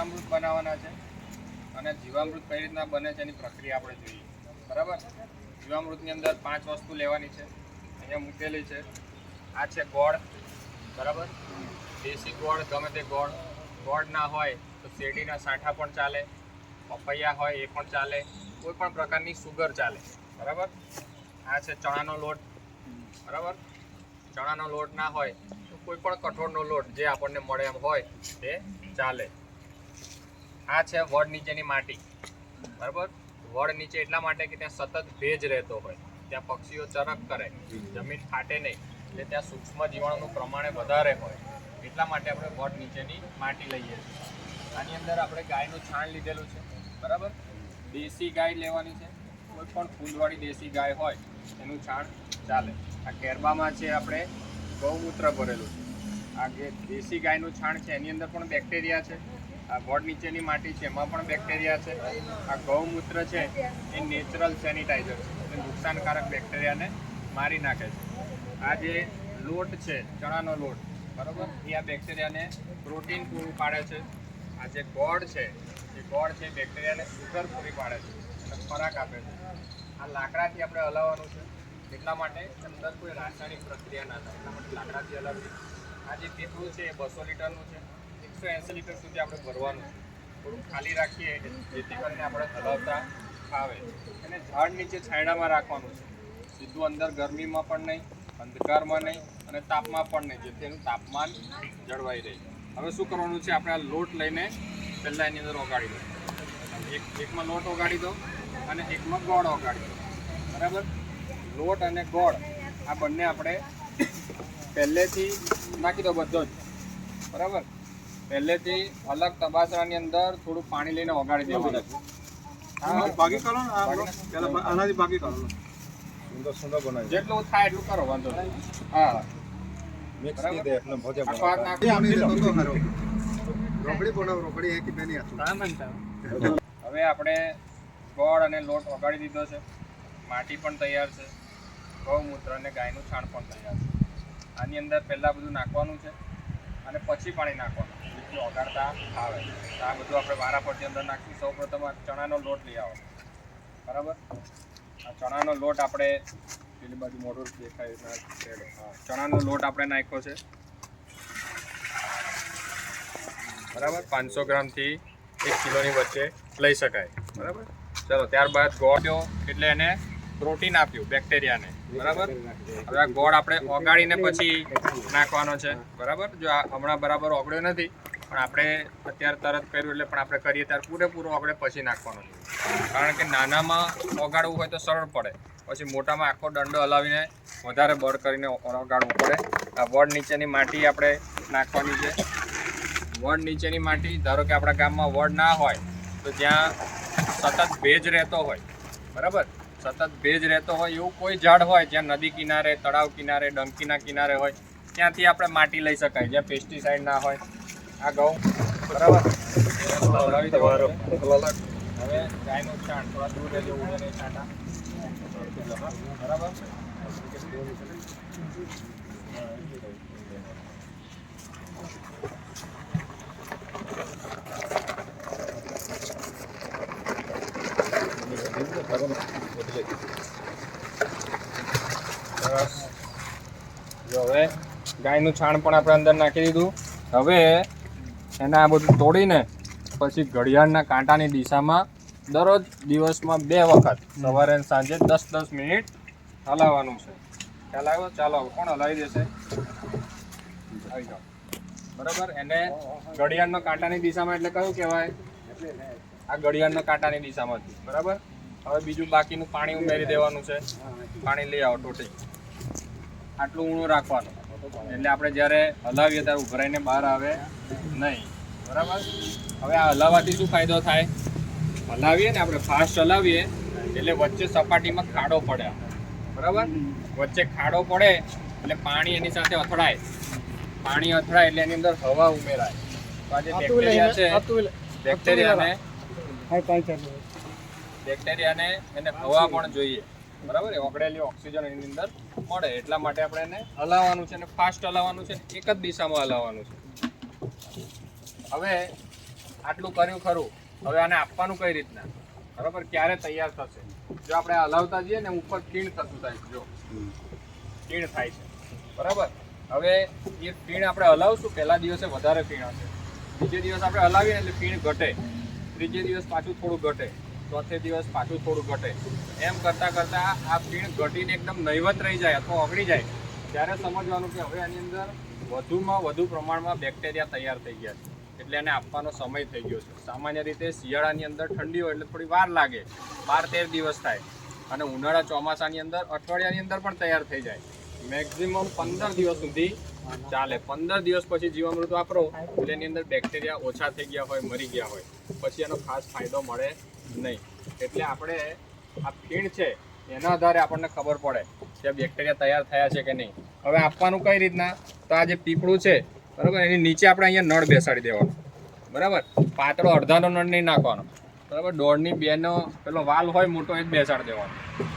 જીવામૃત બનાવવાના છે અને જીવામૃત કઈ રીતના બને છે એની પ્રક્રિયા આપણે જોઈએ. બરાબર? જીવામૃતની અંદર પાંચ વસ્તુ લેવાની છે. અહીંયા મૂકેલી છે. આ છે ગોળ. બરાબર? દેશી ગોળ, ગમે તે ગોળ. ગોળ ના હોય તો શેરડીના સાંઠા પણ ચાલે, પપૈયા હોય એ પણ ચાલે, કોઈ પણ પ્રકારની સુગર ચાલે. બરાબર? આ છે ચણાનો લોટ. બરાબર? ચણાનો લોટ ના હોય તો કોઈ પણ કઠોળનો લોટ જે આપણને મળે એમ હોય તે ચાલે. આ છે વડ નીચેની માટી. બરાબર? વડ નીચે એટલા માટે કે ત્યાં સતત ભેજ રહેતો હોય. ત્યાં પક્ષીઓ ચરક કરે. જમીન ફાટે નહીં. એટલે ત્યાં સૂક્ષ્મ જીવાણુનું પ્રમાણે વધારે હોય. એટલા માટે આપણે વડ નીચેની માટી લઈએ છીએ. આની અંદર આપણે ગાયનું છાણ લીધેલું છે. બરાબર? દેશી ગાય લેવાની છે. કોઈ પણ ફૂલવાળી દેશી ગાય હોય, એનું છાણ ચાલે. આ કેરબામાં છે આપણે ગૌમૂત્ર ભરેલું છે. આ જે દેશી ગાયનું છાણ છે, એની અંદર પણ બેક્ટેરિયા છે. આ બોર્ડ નીચેની માટી છે, એમાં પણ બેક્ટેરિયા છે. આ ગૌમૂત્ર છે, એ નેચરલ સેનિટાઈઝર છે. નુકસાનકારક બેક્ટેરિયાને મારી નાખે છે. આ જે લોટ છે, ચણાનો લોટ, બરાબર? એ આ બેક્ટેરિયાને પ્રોટીન પૂરું પાડે છે. આ જે ગોળ છે, એ ગોળ છે બેક્ટેરિયાને સુગર પૂરી પાડે છે ખોરાક આપે છે. આ લાકડાથી આપણે હલાવવાનું છે. એટલા માટે અંદર કોઈ રાસાયણિક પ્રક્રિયા ના થાય. એટલા માટે લાકડાથી હલાવીએ. આ જે પીપળું છે, એ બસો લીટરનું છે. એકસો એંસી લીટર સુધી આપણે ભરવાનું થોડું ખાલી રાખીએ જેથી કરીને આપણે હલાવતા આવે. અને ઝાડ નીચે છાંયડામાં રાખવાનું છે. સીધું અંદર ગરમીમાં પણ નહીં, અંધકારમાં નહીં અને તાપમાં પણ નહીં, જેથી એનું તાપમાન જળવાઈ રહે. હવે શું કરવાનું છે? આપણે આ લોટ લઈને પહેલાં એની અંદર ઓગાળી દો એક, એકમાં લોટ ઓગાળી દો અને એકમાં ગોળ ઓગાળી દો. બરાબર? લોટ અને ગોળ આ બંને આપણે પહેલેથી નાખી દો બધો જ. બરાબર? પહેલેથી અલગ તબાસરાની અંદર થોડું પાણી લઈને વગાડી દેવાનું. બાકી કરો ને આનાથી બાકી કરો સુંદર સુંદર બનાવી જેટલું થાય એટલું કરો વાંધો નહીં. હા. મિક્સ. કરી દે એટલે ભોજન. રોકડી બનાવ રોકડી હે કે બેની હવે આપણે ગોળ અને લોટ વગાડી દીધો છે. માટી પણ તૈયાર છે. ગૌમૂત્ર અને ગાયનું છાણ પણ તૈયાર છે. આની અંદર પહેલાં બધું નાખવાનું છે અને પછી પાણી નાખવાનું. જેથી ઓગાડતા આવે. આ બધું આપણે વારા પરથી અંદર નાખી સૌ પ્રથમ આ ચણાનો લોટ લઈ આવો. બરાબર? આ ચણાનો લોટ આપણે પેલી બાજુ મોઢું દેખાય હા, ચણાનો લોટ આપણે નાખ્યો છે. બરાબર? પાંચસો ગ્રામથી એક કિલોની વચ્ચે લઈ શકાય. બરાબર? ચલો, ત્યારબાદ ગોળ્યો એટલે એને પ્રોટીન આપ્યું, બેક્ટેરિયાને. બરાબર? હવે આ ગોળ આપણે ઓગાળીને પછી નાખવાનો છે. બરાબર? જો આ હમણાં બરાબર ઓગળ્યો નથી પણ આપણે અત્યારે તરત કર્યું એટલે પણ આપણે કરીએ ત્યારે પૂરેપૂરું આપણે પછી નાખવાનું છે. કારણ કે નાનામાં ઓગાળવું હોય તો સરળ પડે. પછી મોટામાં આખો દંડો હલાવીને વધારે બળ કરીને ઓગાડવું પડે. આ વડ નીચેની માટી આપણે નાખવાની છે. વડ નીચેની માટી, ધારો કે આપણા ગામમાં વડ ના હોય, તો જ્યાં સતત ભેજ રહેતો હોય, બરાબર? સતત ભેજ રહેતો હોય એવું કોઈ ઝાડ હોય, જ્યાં નદી કિનારે, તળાવ કિનારે, ડંકીના કિનારે હોય, ત્યાંથી આપણે માટી લઈ શકાય. જ્યાં પેસ્ટિસાઇડ ના હોય આ ઘઉં બરાબર. હલાવી દેવાનું હવે ગાયનું છાણ થોડા દૂર રહેજો ઉડે છાંટા. બરાબર? સરસ જો હવે ગાયનું છાણ પણ આપણે અંદર નાખી દીધું. હવે એને આ બધું તોડીને પછી ઘડિયાળના કાંટાની દિશામાં દરરોજ દિવસમાં બે વખત, સવારે અને સાંજે દસ દસ મિનિટ હલાવવાનું છે. ખ્યાલ આવ્યો? ચાલો કોણ હલાવી દેશે? આવી જાઓ બરાબર? એને ઘડિયાળનો કાંટાની દિશામાં એટલે કયું કહેવાય? આ ઘડિયાળનો કાંટાની દિશામાંથી. બરાબર? હવે બીજું બાકીનું પાણી ઉમેરી દેવાનું છે. પાણી લઈ આવો ટોટી. આટલું ઊણું રાખવાનું. એટલે આપણે જ્યારે હલાવીએ ત્યારે ઉભરાઈને બહાર આવે નહીં. બરાબર? હવે આ હલાવવાથી શું ફાયદો થાય? હલાવીએ ને આપણે ફાસ્ટ હલાવીએ એટલે વચ્ચે સપાટીમાં ખાડો પડે. બરાબર? વચ્ચે ખાડો પડે એટલે પાણી એની સાથે અથડાય. પાણી અથડાય એટલે એની અંદર હવા ઉમેરાય. તો આ જે બેક્ટેરિયા છે બેક્ટેરિયાને બેક્ટેરિયાને એને હવા પણ જોઈએ. બરાબર? ઓગળેલી ઓક્સિજન એની અંદર મળે એટલા માટે આપણે એને હલાવવાનું છે અને ફાસ્ટ હલાવવાનું છે એક જ દિશામાં હલાવવાનું છે. હવે આટલું કર્યું ખરું. હવે આને આપવાનું કઈ રીતના? બરાબર? ક્યારે તૈયાર થશે? જો આપણે હલાવતા જઈએ ને ઉપર ખીણ થતું થાય જો. ખીણ થાય છે. બરાબર? હવે એ ફીણ આપણે હલાવશું, પહેલા દિવસે વધારે ફીણ હશે. બીજે દિવસ આપણે હલાવીએ એટલે ફીણ ઘટે. ત્રીજે દિવસ પાછું થોડું ઘટે. ચોથે દિવસ પાછું થોડું ઘટે. એમ કરતાં કરતાં આ ફીણ ઘટીને એકદમ નહીવત રહી જાય અથવા ઓગળી જાય, ત્યારે સમજવાનું કે હવે આની અંદર વધુમાં વધુ પ્રમાણમાં બેક્ટેરિયા તૈયાર થઈ ગયા છે. એટલે એને આપવાનો સમય થઈ ગયો છે. સામાન્ય રીતે શિયાળાની અંદર ઠંડી હોય એટલે થોડી વાર લાગે, બાર તેર દિવસ થાય. અને ઉનાળા ચોમાસાની અંદર અઠવાડિયાની અંદર પણ તૈયાર થઈ જાય. મેક્ઝિમમ પંદર દિવસ સુધી ચાલે. પંદર દિવસ પછી જીવામૃત વાપરો, એટલે એની અંદર બેક્ટેરિયા ઓછા થઈ ગયા હોય, મરી ગયા હોય. પછી એનો ખાસ ફાયદો મળે નહીં. એટલે આપણે આ ફીણ છે, એના આધારે આપણને ખબર પડે કે બેક્ટેરિયા તૈયાર થયા છે કે નહીં. હવે આપવાનું કઈ રીતના? તો આ જે પીપળું છે, બરાબર, એની નીચે આપણે અહીંયા નળ બેસાડી દેવાનો. બરાબર? પાતળો અડધાનો નળ નહીં નાખવાનો. બરાબર? દોઢની બેનો, પેલો વાલ હોય મોટો, એ જ બેસાડી દેવાનો.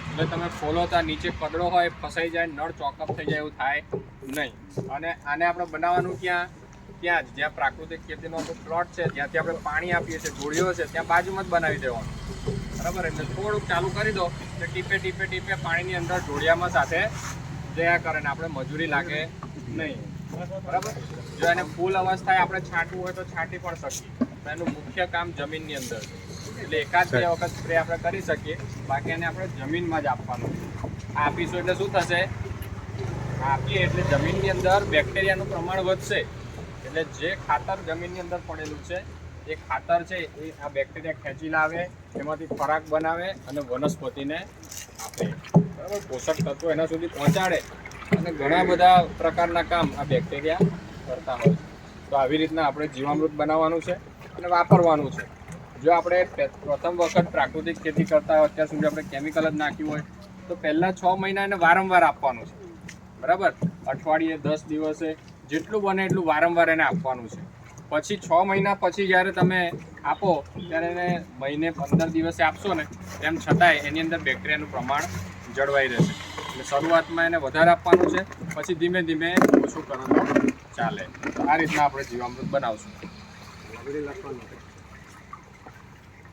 એટલે તમે ખોલો ત્યાં નીચે કદડો હોય, ફસાઈ જાય, નળ ચોકઅપ થઈ જાય એવું થાય નહીં. અને આને આપણે બનાવવાનું ક્યાં? ત્યાં જ જ્યાં પ્રાકૃતિક ખેતીનો પ્લોટ છે જ્યાંથી આપણે પાણી આપીએ છીએ જોડીઓ છે ત્યાં બાજુમાં જ બનાવી દેવાનું. બરાબર? એટલે થોડુંક ચાલુ કરી દો કે ટીપે ટીપે ટીપે પાણીની અંદર ઢોળિયામાં સાથે જયા કરે ને આપણે મજૂરી લાગે નહીં. બરાબર? જો એને ફૂલ અવસ્થાએ આપણે છાંટવું હોય તો છાંટી પણ શકીએ. એનું મુખ્ય કામ જમીનની અંદર. છે એટલે એકાદ બે વખત સ્પ્રે આપણે કરી શકીએ બાકી એને આપણે જમીનમાં જ આપવાનું. આપીશું એટલે શું થશે? આપીએ એટલે જમીનની અંદર બેક્ટેરિયાનું પ્રમાણ વધશે. એટલે જે ખાતર જમીનની અંદર પડેલું છે, એ ખાતર છે, એ આ બેક્ટેરિયા ખેંચી લાવે, એમાંથી ખોરાક બનાવે અને વનસ્પતિને આપે. બરાબર? પોષક તત્વો એના સુધી પહોંચાડે અને ઘણા બધા પ્રકારના કામ આ બેક્ટેરિયા કરતા હોય છે. તો આવી રીતના આપણે જીવામૃત બનાવવાનું છે અને વાપરવાનું છે. જો આપણે પ્રથમ વખત પ્રાકૃતિક ખેતી કરતા હોય, અત્યાર સુધી આપણે કેમિકલ જ નાખ્યું હોય, તો પહેલાં છ મહિના એને વારંવાર આપવાનું છે. બરાબર? અઠવાડિયે દસ દિવસે જેટલું બને એટલું વારંવાર એને આપવાનું છે. પછી છ મહિના પછી જ્યારે તમે આપો, ત્યારે એને મહિને પંદર દિવસે આપશો ને, તેમ છતાંય એની અંદર બેક્ટેરિયાનું પ્રમાણ જળવાઈ રહેશે. એટલે શરૂઆતમાં એને વધારે આપવાનું છે, પછી ધીમે ધીમે ઓછું કરવાનું ચાલે. આ રીતના આપણે જીવામૃત બનાવશું.